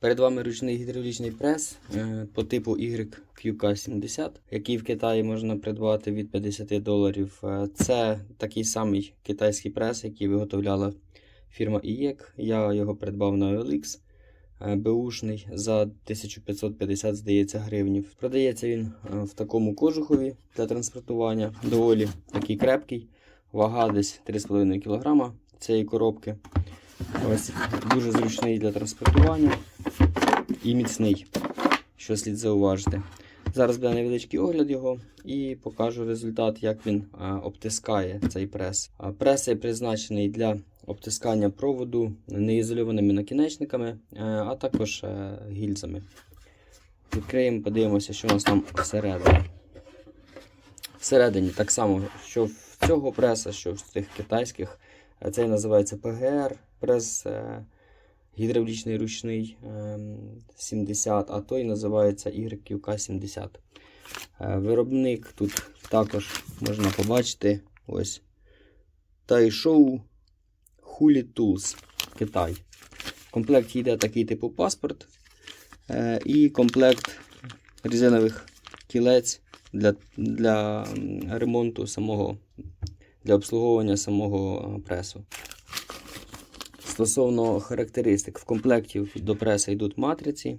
Перед вами ручний гідравлічний прес е, по типу YQK70, який в Китаї можна придбати від 50 доларів. Е, Це такий самий китайський прес, який виготовляла фірма IEC. Я його придбав на OLX. е, Беушний за 1550, здається, гривнів. Продається він в такому кожухові для транспортування. Доволі такий крепкий. Вага десь 3,5 кг цієї коробки. Ось дуже зручний для транспортування і міцний, що слід зауважити. Зараз буде невеличкий огляд його і покажу результат, як він обтискає цей прес. Прес цей призначений для обтискання проводу неізольованими накінечниками, е, а також е, гільзами. Відкриємо, подивимося, що у нас там всередині. Всередині так само, що в цього преса, що в цих китайських. Е, Цей називається ПГР, прес гідравлічний ручний е, 70, а той називається YQK70. Е, Виробник тут також можна побачити ось Taishou Huli Tools Китай. В комплекті йде такий типу паспорт е, і комплект резинових кілець для, для ремонту самого для обслуговування самого е, пресу. Стосовно характеристик, в комплекті до преса йдуть матриці,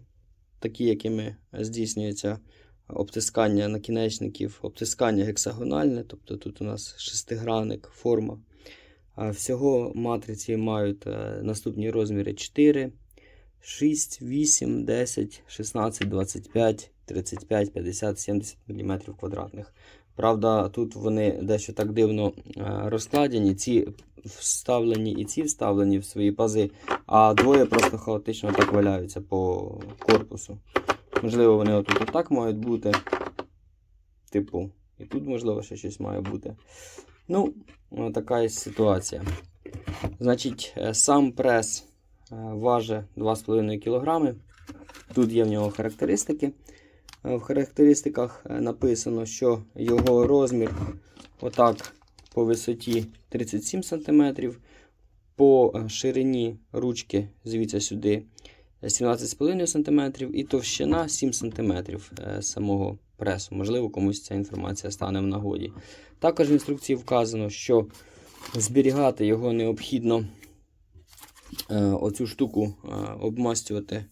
такі, якими здійснюється обтискання накінечників, обтискання гексагональне, тобто тут у нас шестигранник, форма. Всього матриці мають е, наступні розміри 4, 6, 8, 10, 16, 25, 35, 50, 70 мм квадратних. Правда, тут вони дещо так дивно е, розкладені. Ці вставлені і ці вставлені в свої пази, а двоє просто хаотично так валяються по корпусу. Можливо, вони отут отак мають бути. Типу, і тут, можливо, ще щось має бути. Ну, така є ситуація. Значить, е, сам прес е, важить 2,5 кг. Тут є в нього характеристики. Е, В характеристиках е, написано, що його розмір отак по висоті 37 см, по е, ширині ручки звідси сюди 17,5 см і товщина 7 см самого пресу. Можливо, комусь ця інформація стане в нагоді. Також в інструкції вказано, що зберігати його необхідно оцю штуку обмастювати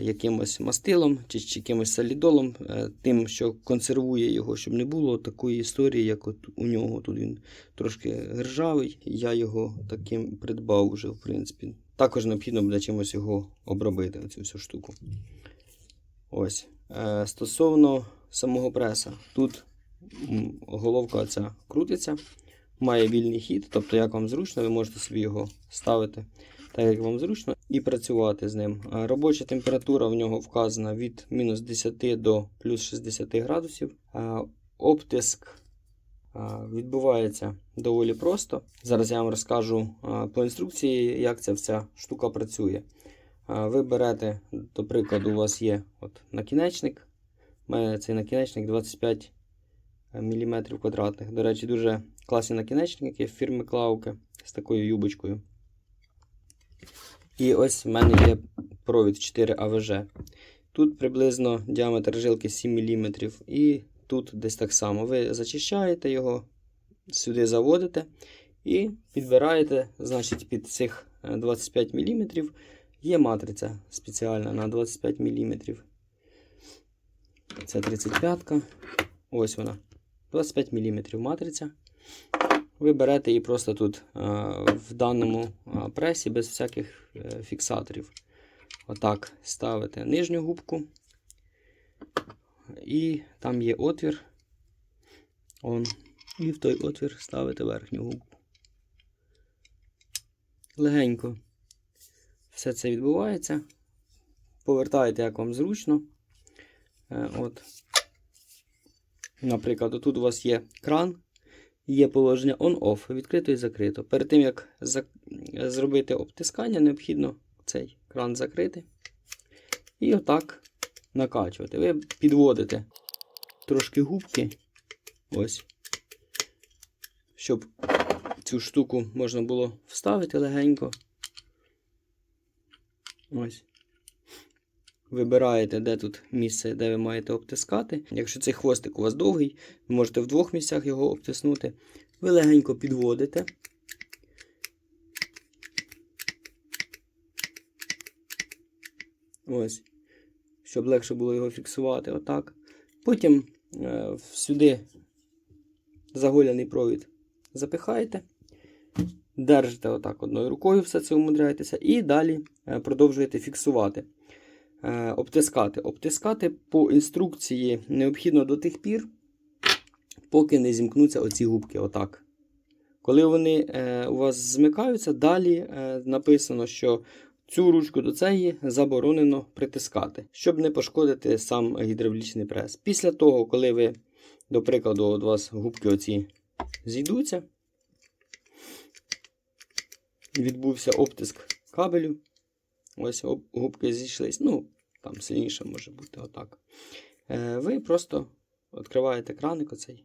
якимось мастилом чи, чи якимось солідолом, е, тим, що консервує його, щоб не було такої історії, як от у нього. Тут він трошки ржавий. Я його таким придбав вже, в принципі. Також необхідно буде чимось його обробити, оцю всю штуку. Ось. Е, стосовно самого преса, тут головка ця крутиться, має вільний хід, тобто як вам зручно, ви можете собі його ставити так, як вам зручно, і працювати з ним. Робоча температура в нього вказана від мінус 10 до плюс 60 градусів. Обтиск відбувається доволі просто. Зараз я вам розкажу по інструкції, як ця вся штука працює. Ви берете, до прикладу, у вас є от накінечник. У мене цей накінечник 25 мм квадратних. До речі, дуже класні накінечники фірми Клауке з такою юбочкою. І ось в мене є провід 4 АВЖ. Тут приблизно діаметр жилки 7 мм. І тут десь так само. Ви зачищаєте його, сюди заводите і підбираєте, значить, під цих е, 25 мм є матриця спеціальна на 25 мм. Це 35-ка. Ось вона. 25 мм матриця. Ви берете її просто тут е, в даному е, пресі без всяких е, фіксаторів. Отак ставите нижню губку. І там є отвір. Он. І в той отвір ставите верхню губку. Легенько все це відбувається. Повертаєте, як вам зручно. От. Наприклад, тут у вас є кран, є положення on-off, відкрито і закрито. Перед тим, як зробити обтискання, необхідно цей кран закрити. І отак накачувати. Ви підводите трошки губки, ось, щоб цю штуку можна було вставити легенько. Ось. Вибираєте, де тут місце, де ви маєте обтискати. Якщо цей хвостик у вас довгий, ви можете в двох місцях його обтиснути. Ви легенько підводите. Ось, щоб легше було його фіксувати. Отак. Потім е, сюди заголяний провід запихаєте. Держите отак одною рукою, все це умудряєтеся, і далі е, продовжуєте фіксувати. Е, Обтискати. Обтискати по інструкції необхідно до тих пір, поки не зімкнуться оці губки. Отак. Коли вони е, у вас змикаються, далі е, написано, що цю ручку до цієї заборонено притискати, щоб не пошкодити сам гідравлічний прес. Після того, коли ви, до прикладу, у вас губки оці зійдуться, відбувся обтиск кабелю. Ось губки зійшлись. Ну, там сильніше може бути отак. Е, ви просто відкриваєте краник оцей.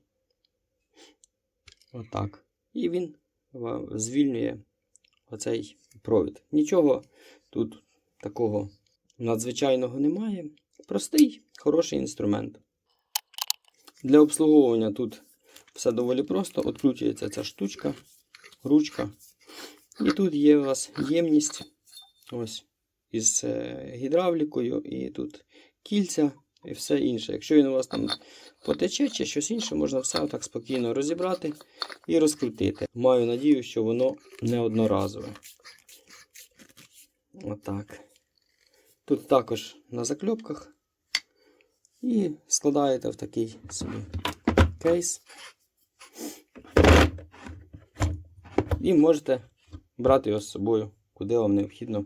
Отак. І він вам звільнює оцей провід. Нічого тут такого надзвичайного немає. Простий, хороший інструмент. Для обслуговування тут все доволі просто. Откручується ця штучка, ручка. І тут є у вас ємність ось із е, гідравлікою, і тут кільця і все інше. Якщо він у вас там потече чи щось інше, можна все отак спокійно розібрати і розкрутити. Маю надію, що воно не одноразове. Отак. Тут також на закльопках. І складаєте в такий собі кейс. І можете брати його з собою, куди вам необхідно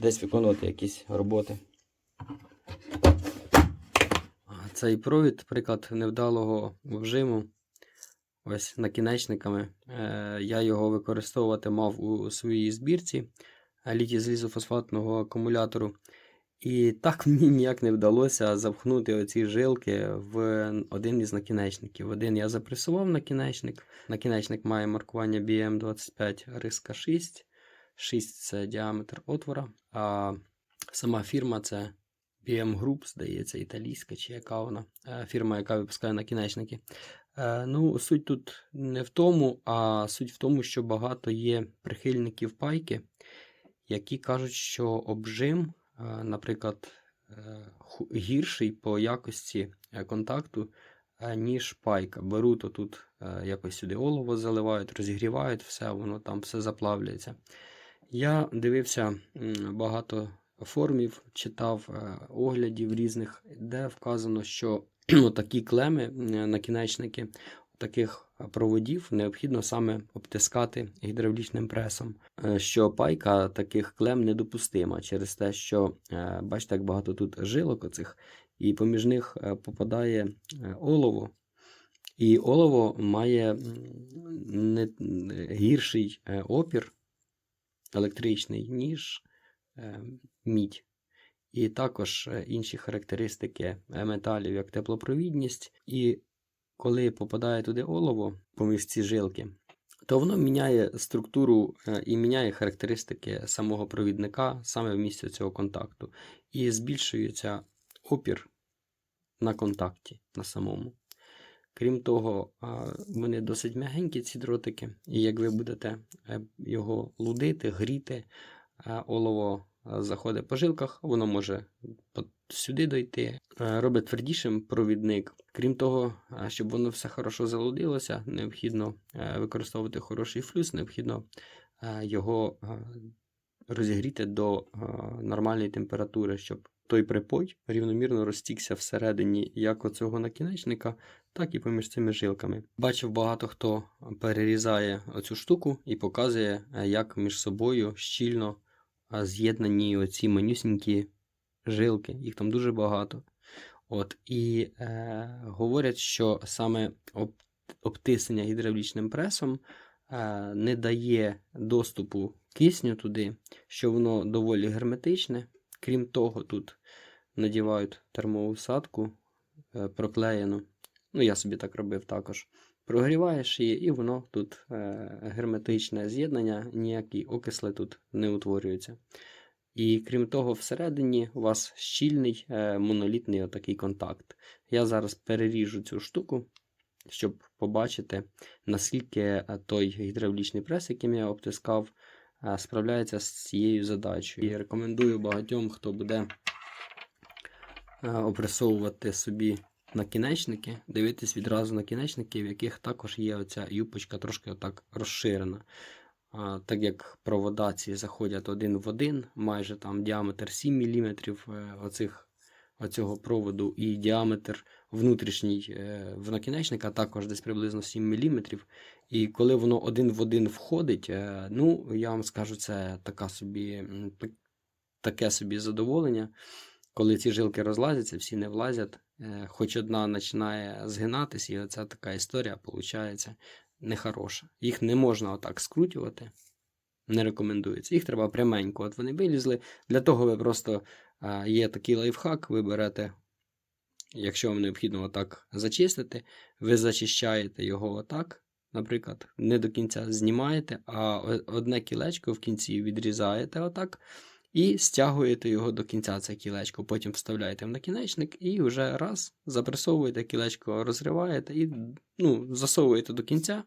десь виконувати якісь роботи. Цей провід, приклад невдалого вжиму. Ось накінечниками. Е, Я його використовувати мав у своїй збірці літі залізофосфатного акумулятору. І так мені ніяк не вдалося запхнути оці жилки в один із накінечників. Один я запресував накінечник. Накінечник має маркування BM25 риска 6. 6 це діаметр отвора. А сама фірма це BM Group, здається, італійська чи яка вона. Е, Фірма, яка випускає накінечники. Е, Ну, суть тут не в тому, а суть в тому, що багато є прихильників пайки, які кажуть, що обжим, е, наприклад, гірший по якості контакту, ніж пайка. Беруть отут якось сюди олово заливають, розігрівають все, воно там все заплавлюється. Я дивився багато формів, читав е, оглядів різних, де вказано, що такі клеми, накінечники таких проводів необхідно саме обтискати гідравлічним пресом. Е, Що пайка таких клем недопустима через те, що е, бачите, як багато тут жилок оцих, і поміж них попадає олово. І олово має не гірший опір електричний, ніж е, мідь. І також е, інші характеристики е, металів, як теплопровідність. І коли попадає туди олово поміж ці жилки, то воно міняє структуру е, і міняє характеристики самого провідника саме в місці цього контакту. І збільшується опір на контакті на самому. Крім того, вони досить м'ягенькі, ці дротики, і як ви будете е, його лудити, гріти, олово заходить по жилках, воно може сюди дойти, е, робить твердішим провідник. Крім того, щоб воно все хорошо залудилося, необхідно е, використовувати хороший флюс, необхідно е, його е, розігріти до е, нормальної температури, щоб той припой рівномірно розтікся всередині як оцього накінечника, так і поміж цими жилками. Бачив багато хто перерізає оцю штуку і показує, е, як між собою щільно е, з'єднані оці манюсінькі жилки. Їх там дуже багато. От, і е, говорять, що саме об, обтиснення гідравлічним пресом е, не дає доступу кисню туди, що воно доволі герметичне. Крім того, тут надівають термоусадку е, проклеєну. Ну, я собі так робив також. Прогріваєш її, і воно тут е, герметичне з'єднання, ніякі окисли тут не утворюються. І крім того, всередині у вас щільний е, монолітний отакий контакт. Я зараз переріжу цю штуку, щоб побачити, наскільки е, той гідравлічний прес, яким я обтискав, справляється з цією задачею. І рекомендую багатьом, хто буде опресовувати собі накінечники, дивитись відразу на кінечники, в яких також є оця юпочка трошки отак розширена. А, так як провода ці заходять один в один, майже там діаметр 7 мм оцих, оцього проводу, і діаметр внутрішній е, в накінечника також десь приблизно 7 мм. І коли воно один в один входить, е, ну я вам скажу, це така собі, таке собі задоволення. Коли ці жилки розлазяться, всі не влазять, е, хоч одна починає згинатись, і оця така історія виходить нехороша. Їх не можна отак скрутювати. Не рекомендується. Їх треба пряменько. От вони вилізли. Для того ви просто є такий лайфхак, ви берете, якщо вам необхідно отак зачистити, ви зачищаєте його отак, наприклад, не до кінця знімаєте, а одне кілечко в кінці відрізаєте отак. І стягуєте його до кінця, це кілечко, потім вставляєте в накінечник і вже раз запресовуєте кілечко, розриваєте і ну, засовуєте до кінця,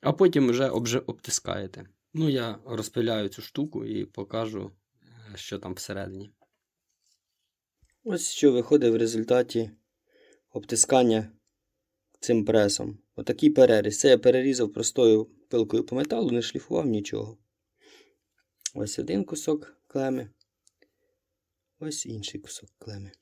а потім вже обтискаєте. Ну, я розпиляю цю штуку і покажу, е, що там всередині. Ось що виходить в результаті обтискання цим пресом. Отакий переріз. Це я перерізав простою пилкою по металу, не шліфував нічого. Ось один кусок клеми. Ось інший кусок клеми.